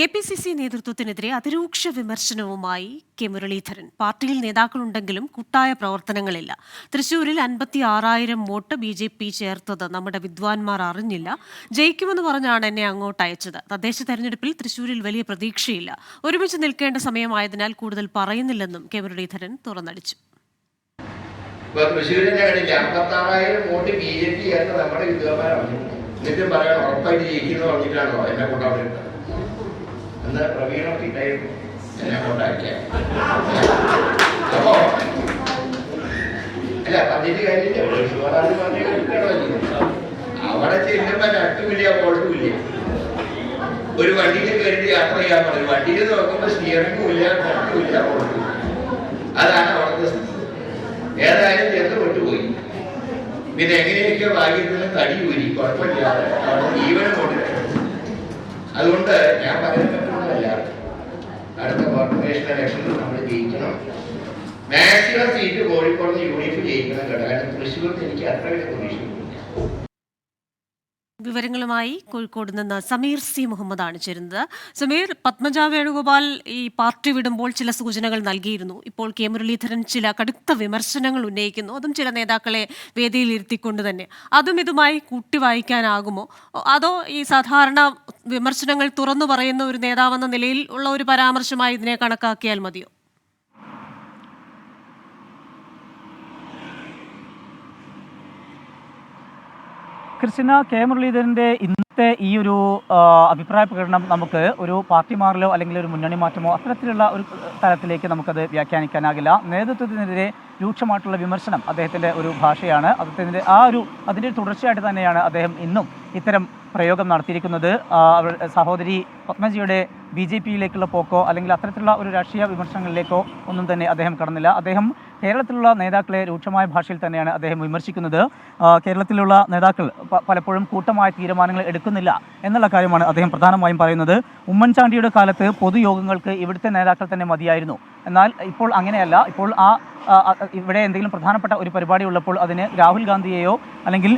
K P C C നേതൃത്വത്തിനെതിരെ അതിരൂക്ഷ വിമർശനവുമായി കെ മുരളീധരൻ. പാർട്ടിയിൽ നേതാക്കളുണ്ടെങ്കിലും കൂട്ടായ പ്രവർത്തനങ്ങളില്ല. തൃശൂരിൽ അൻപത്തി ആറായിരം വോട്ട് ബി ജെ പി ചേർത്തത് നമ്മുടെ വിദ്വാൻമാർ അറിഞ്ഞില്ല. ജയിക്കുമെന്ന് പറഞ്ഞാണ് എന്നെ അങ്ങോട്ട് അയച്ചത്. തദ്ദേശ തെരഞ്ഞെടുപ്പിൽ തൃശൂരിൽ വലിയ പ്രതീക്ഷയില്ല. ഒരുമിച്ച് നിൽക്കേണ്ട സമയമായതിനാൽ കൂടുതൽ പറയുന്നില്ലെന്നും കെ മുരളീധരൻ തുറന്നടിച്ചു. അമ്പത്താറായിരം വോട്ട് നമ്മുടെ വിദ്യാഭ്യാസം എന്നിട്ട് പറയാൻ ഉറപ്പായിട്ട് ജയിക്കുന്നു പറഞ്ഞിട്ടാണോ എന്നെ കൊണ്ടാ എന്ന് പ്രവീണൊക്കെ ഇട്ടായിരുന്നു എന്നെ കൊണ്ടാക്കിയ? അപ്പോ അല്ല പറഞ്ഞിട്ട് കാര്യമില്ല പറഞ്ഞ അവിടെ ചെല്ലുമ്പോ രണ്ടുമില്ല വോട്ടുമില്ല ഒരു വണ്ടിയിൽ കയറി യാത്ര ചെയ്യാൻ പറയും വണ്ടിയിൽ നോക്കുമ്പോ സ്റ്റിയറിംഗും ഇല്ല രണ്ടുമില്ല അതാണ് അവിടുത്തെ ഏതായാലും ചെന്ന് വിട്ടുപോയി. പിന്നെ എങ്ങനെയൊക്കെയോ ഭാഗ്യത്തിന് തടി ഊരി. കുഴപ്പമില്ലാതെ അവിടെ ജീവനും കൊണ്ട് അതുകൊണ്ട് ഞാൻ അടുത്ത കോർപ്പറേഷൻ ഇലക്ഷനിൽ നമ്മൾ ജയിക്കണം. മാക്സിമം സീറ്റ് കോഴിക്കോട് യൂണിറ്റ് ജയിക്കണം കേട്ടോ. കാരണം തൃശ്ശൂർ എനിക്ക് അത്ര വലിയ പ്രതീക്ഷയില്ല വിവരങ്ങളുമായി കോഴിക്കോട് നിന്ന് സമീർ സി മുഹമ്മദാണ് ചേരുന്നത്. സമീർ പത്മജ വേണുഗോപാൽ ഈ പാർട്ടി വിടുമ്പോൾ ചില സൂചനകൾ നൽകിയിരുന്നു. ഇപ്പോൾ കെ മുരളീധരൻ ചില കടുത്ത വിമർശനങ്ങൾ ഉന്നയിക്കുന്നു. അതും ചില നേതാക്കളെ വേദിയിൽ ഇരുത്തിക്കൊണ്ട് തന്നെ. അതും ഇതുമായി കൂട്ടി വായിക്കാനാകുമോ അതോ ഈ സാധാരണ വിമർശനങ്ങൾ തുറന്നു പറയുന്ന ഒരു നേതാവെന്ന നിലയിൽ ഉള്ള ഒരു പരാമർശമായി ഇതിനെ കണക്കാക്കിയാൽ മതിയോ? ക്രിസ്tina കെ മുരളീധരന്റെ ഇന്നത്തെ ഈ ഒരു അഭിപ്രായ പ്രകടനം നമുക്ക് ഒരു പാർട്ടി മാറലോ അല്ലെങ്കിൽ ഒരു മുന്നണി മാറ്റമോ അത്തരത്തിലുള്ള ഒരു തലത്തിലേക്ക് നമുക്കത് വ്യാഖ്യാനിക്കാനാകില്ല. നേതൃത്വത്തിനെതിരെ രൂക്ഷമായിട്ടുള്ള വിമർശനം അദ്ദേഹത്തിന്റെ ഒരു ഭാഷയാണ്. അദ്ദേഹത്തിന്റെ ആ ഒരു അതിന്റെ തുടർച്ചയായിട്ട് തന്നെയാണ് അദ്ദേഹം ഇന്നും ഇത്തരം പ്രയോഗം നടത്തിയിരിക്കുന്നത് സഹോദരി പത്മജിയുടെ ബി ജെ പിയിലേക്കുള്ള പോക്കോ അല്ലെങ്കിൽ അത്തരത്തിലുള്ള ഒരു രാഷ്ട്രീയ വിമർശനങ്ങളിലേക്കോ ഒന്നും തന്നെ അദ്ദേഹം കടന്നില്ല. അദ്ദേഹം കേരളത്തിലുള്ള നേതാക്കളെ രൂക്ഷമായ ഭാഷയിൽ തന്നെയാണ് അദ്ദേഹം വിമർശിക്കുന്നത്. കേരളത്തിലുള്ള നേതാക്കൾ പലപ്പോഴും കൂട്ടമായ തീരുമാനങ്ങൾ എടുക്കുന്നില്ല എന്നുള്ള കാര്യമാണ് അദ്ദേഹം പ്രധാനമായും പറയുന്നത്. ഉമ്മൻചാണ്ടിയുടെ കാലത്ത് പൊതുയോഗങ്ങൾക്ക് ഇവിടുത്തെ നേതാക്കൾ തന്നെ മതിയായിരുന്നു. എന്നാൽ ഇപ്പോൾ അങ്ങനെയല്ല. ഇപ്പോൾ ആ ഇവിടെ എന്തെങ്കിലും പ്രധാനപ്പെട്ട ഒരു പരിപാടി ഉള്ളപ്പോൾ അതിന് രാഹുൽ ഗാന്ധിയെയോ അല്ലെങ്കിൽ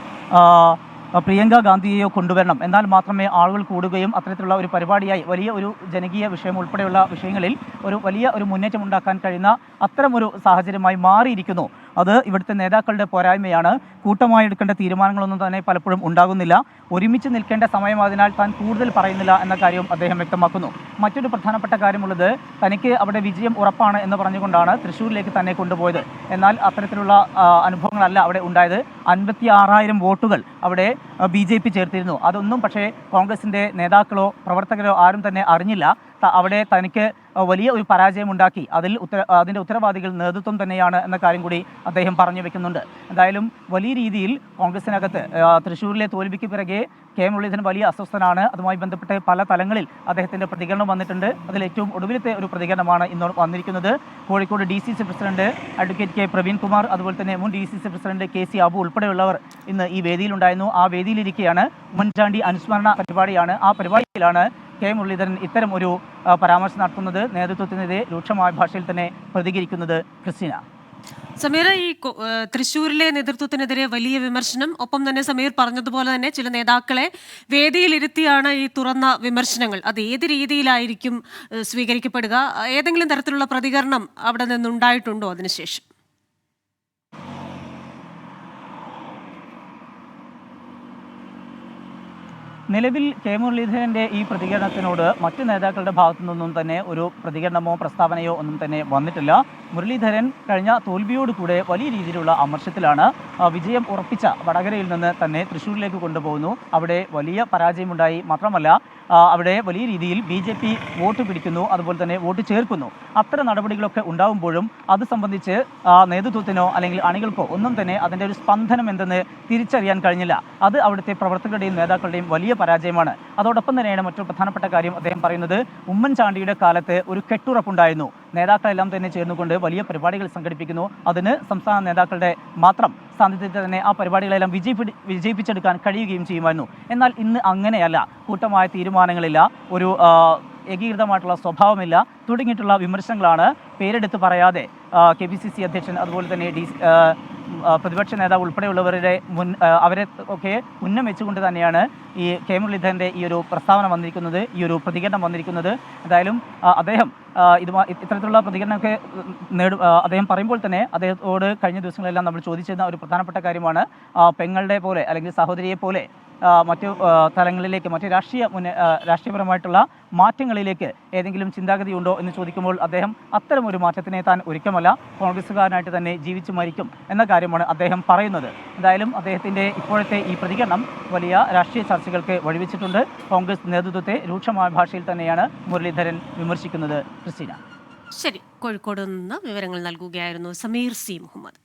പ്രിയങ്ക ഗാന്ധിയെയോ കൊണ്ടുവരണം. എന്നാൽ മാത്രമേ ആളുകൾ കൂടുകയും അത്തരത്തിലുള്ള ഒരു പരിപാടിയായി വലിയ ഒരു ജനകീയ വിഷയം ഉൾപ്പെടെയുള്ള വിഷയങ്ങളിൽ ഒരു വലിയ ഒരു മുന്നേറ്റം ഉണ്ടാക്കാൻ കഴിയുന്ന അത്തരമൊരു സാഹചര്യമായി മാറിയിരിക്കുന്നു. അത് ഇവിടുത്തെ നേതാക്കളുടെ പോരായ്മയാണ്. കൂട്ടമായി എടുക്കേണ്ട തീരുമാനങ്ങളൊന്നും തന്നെ പലപ്പോഴും ഉണ്ടാകുന്നില്ല. ഒരുമിച്ച് നിൽക്കേണ്ട സമയമായതിനാൽ താൻ കൂടുതൽ പറയുന്നില്ല എന്ന കാര്യവും അദ്ദേഹം വ്യക്തമാക്കുന്നു. മറ്റൊരു പ്രധാനപ്പെട്ട കാര്യമുള്ളത് തനിക്ക് അവിടെ വിജയം ഉറപ്പാണ് എന്ന് പറഞ്ഞുകൊണ്ടാണ് തൃശ്ശൂരിലേക്ക് തന്നെ കൊണ്ടുപോയത്. എന്നാൽ അത്തരത്തിലുള്ള അനുഭവങ്ങളല്ല അവിടെ ഉണ്ടായത്. അൻപത്തി ആറായിരം വോട്ടുകൾ അവിടെ ബി ജെ പി ചേർത്തിരുന്നു. അതൊന്നും പക്ഷേ കോൺഗ്രസിന്റെ നേതാക്കളോ പ്രവർത്തകരോ ആരും തന്നെ അറിഞ്ഞില്ല. അവിടെ തനിക്ക് വലിയ ഒരു പരാജയം ഉണ്ടാക്കി അതിൽ ഉത്തര അതിന്റെ ഉത്തരവാദികൾ നേതൃത്വം തന്നെയാണ് എന്ന കാര്യം കൂടി അദ്ദേഹം പറഞ്ഞു വെക്കുന്നുണ്ട്. എന്തായാലും വലിയ രീതിയിൽ കോൺഗ്രസിനകത്ത് തൃശ്ശൂരിലെ തോൽവിക്ക് പിറകെ കെ മുരളീധരൻ വലിയ അസ്വസ്ഥനാണ്. അതുമായി ബന്ധപ്പെട്ട് പല തലങ്ങളിൽ അദ്ദേഹത്തിന്റെ പ്രതികരണം വന്നിട്ടുണ്ട്. അതിൽ ഏറ്റവും ഒടുവിലത്തെ ഒരു പ്രതികരണമാണ് ഇന്ന് വന്നിരിക്കുന്നത്. Kozhikode D C C president advocate K Praveen Kumar അതുപോലെ തന്നെ മുൻ D C C president K C Abu ഉൾപ്പെടെയുള്ളവർ ഇന്ന് ഈ വേദിയിലുണ്ടായിരുന്നു. ആ വേദിയിലിരിക്കെയാണ് ഉമ്മൻചാണ്ടി അനുസ്മരണ പരിപാടിയാണ്. ആ പരിപാടിയിലാണ് കെ മുരളീധരൻ ഇത്തരം ഒരു പരാമർശം നടത്തുന്നത്. നേതൃത്വത്തിനെതിരെ രൂക്ഷമായ ഭാഷയിൽ തന്നെ പ്രതികരിക്കുന്നത് ക്രിസ്റ്റീന. സമീർ ഈ തൃശ്ശൂരിലെ നേതൃത്വത്തിനെതിരെ വലിയ വിമർശനം. ഒപ്പം തന്നെ സമീർ പറഞ്ഞതുപോലെ തന്നെ ചില നേതാക്കളെ വേദിയിലിരുത്തിയാണ് ഈ തുറന്ന വിമർശനങ്ങൾ. അത് ഏത് രീതിയിലായിരിക്കും സ്വീകരിക്കപ്പെടുക? ഏതെങ്കിലും തരത്തിലുള്ള പ്രതികരണം അവിടെ നിന്നുണ്ടായിട്ടുണ്ടോ അതിനുശേഷം? നിലവിൽ കെ മുരളീധരന്റെ ഈ പ്രതികരണത്തിനോട് മറ്റു നേതാക്കളുടെ ഭാഗത്തു നിന്നും തന്നെ ഒരു പ്രതികരണമോ പ്രസ്താവനയോ ഒന്നും തന്നെ വന്നിട്ടില്ല. മുരളീധരൻ കഴിഞ്ഞ തോൽവിയോടുകൂടെ വലിയ രീതിയിലുള്ള അമർഷത്തിലാണ് വിജയം ഉറപ്പിച്ച വടകരയിൽ നിന്ന് തന്നെ തൃശ്ശൂരിലേക്ക് കൊണ്ടുപോകുന്നു. അവിടെ വലിയ പരാജയമുണ്ടായി. മാത്രമല്ല അവിടെ വലിയ രീതിയിൽ ബി ജെ പി വോട്ട് പിടിക്കുന്നു അതുപോലെ തന്നെ വോട്ട് ചേർക്കുന്നു. അത്തരം നടപടികളൊക്കെ ഉണ്ടാകുമ്പോഴും അത് സംബന്ധിച്ച് നേതൃത്വത്തിനോ അല്ലെങ്കിൽ അണികൾക്കോ ഒന്നും തന്നെ അതിന്റെ ഒരു സ്പന്ദനം എന്തെന്ന് തിരിച്ചറിയാൻ കഴിഞ്ഞില്ല. അത് അവിടുത്തെ പ്രവർത്തകരുടെയും നേതാക്കളുടെയും വലിയ പരാജയമാണ്. അതോടൊപ്പം തന്നെയാണ് മറ്റൊരു പ്രധാനപ്പെട്ട കാര്യം അദ്ദേഹം പറയുന്നത് ഉമ്മൻചാണ്ടിയുടെ കാലത്ത് ഒരു കെട്ടുറപ്പുണ്ടായിരുന്നു. നേതാക്കളെല്ലാം തന്നെ ചേർന്നുകൊണ്ട് വലിയ പരിപാടികൾ സംഘടിപ്പിക്കുന്നു. അതിന് സംസ്ഥാന നേതാക്കളുടെ മാത്രം സാന്നിധ്യത്തിൽ തന്നെ ആ പരിപാടികളെല്ലാം വിജയിപ്പി വിജയിപ്പിച്ചെടുക്കാൻ കഴിയുകയും ചെയ്യുമായിരുന്നു. എന്നാൽ ഇന്ന് അങ്ങനെയല്ല. കൂട്ടമായ തീരുമാനങ്ങളില്ല. ഒരു ഏകീകൃതമായിട്ടുള്ള സ്വഭാവമില്ല. തുടങ്ങിയിട്ടുള്ള വിമർശനങ്ങളാണ് പേരെടുത്ത് പറയാതെ കെ പി സി സി അധ്യക്ഷൻ അതുപോലെ തന്നെ ഡി പ്രതിപക്ഷ നേതാവ് ഉൾപ്പെടെയുള്ളവരുടെ മുൻ അവരെ ഒക്കെ ഉന്നം വെച്ചുകൊണ്ട് തന്നെയാണ് ഈ കെ മുരളീധരന്റെ ഈ ഒരു പ്രസ്താവന വന്നിരിക്കുന്നത് ഈ ഒരു പ്രതികരണം വന്നിരിക്കുന്നത്. എന്തായാലും അദ്ദേഹം ഇത് ഇത്തരത്തിലുള്ള പ്രതികരണമൊക്കെ നേടും അദ്ദേഹം പറയുമ്പോൾ തന്നെ അദ്ദേഹത്തോട് കഴിഞ്ഞ ദിവസങ്ങളെല്ലാം നമ്മൾ ചോദിച്ചിരുന്ന ഒരു പ്രധാനപ്പെട്ട കാര്യമാണ് പെങ്ങളുടെ പോലെ അല്ലെങ്കിൽ സഹോദരിയെ പോലെ മറ്റു തലങ്ങളിലേക്ക് മറ്റ് രാഷ്ട്രീയ മുന്നേ രാഷ്ട്രീയപരമായിട്ടുള്ള മാറ്റങ്ങളിലേക്ക് ഏതെങ്കിലും ചിന്താഗതി ഉണ്ടോ എന്ന് ചോദിക്കുമ്പോൾ അദ്ദേഹം അത്തരം ഒരു മാറ്റത്തിനെ താൻ ഒരുക്കമല്ല. കോൺഗ്രസ്സുകാരനായിട്ട് തന്നെ ജീവിച്ചു മരിക്കും എന്ന കാര്യമാണ് അദ്ദേഹം പറയുന്നത്. എന്തായാലും അദ്ദേഹത്തിന്റെ ഇപ്പോഴത്തെ ഈ പ്രതികരണം വലിയ രാഷ്ട്രീയ ചർച്ചകൾക്ക് വഴിവെച്ചിട്ടുണ്ട്. കോൺഗ്രസ് നേതൃത്വത്തെ രൂക്ഷമായ ഭാഷയിൽ തന്നെയാണ് മുരളീധരൻ വിമർശിക്കുന്നത്. ക്രിസ്റ്റീന. ശരി. കോഴിക്കോട് നിന്ന് വിവരങ്ങൾ നൽകുകയായിരുന്നു സമീർ സി മുഹമ്മദ്.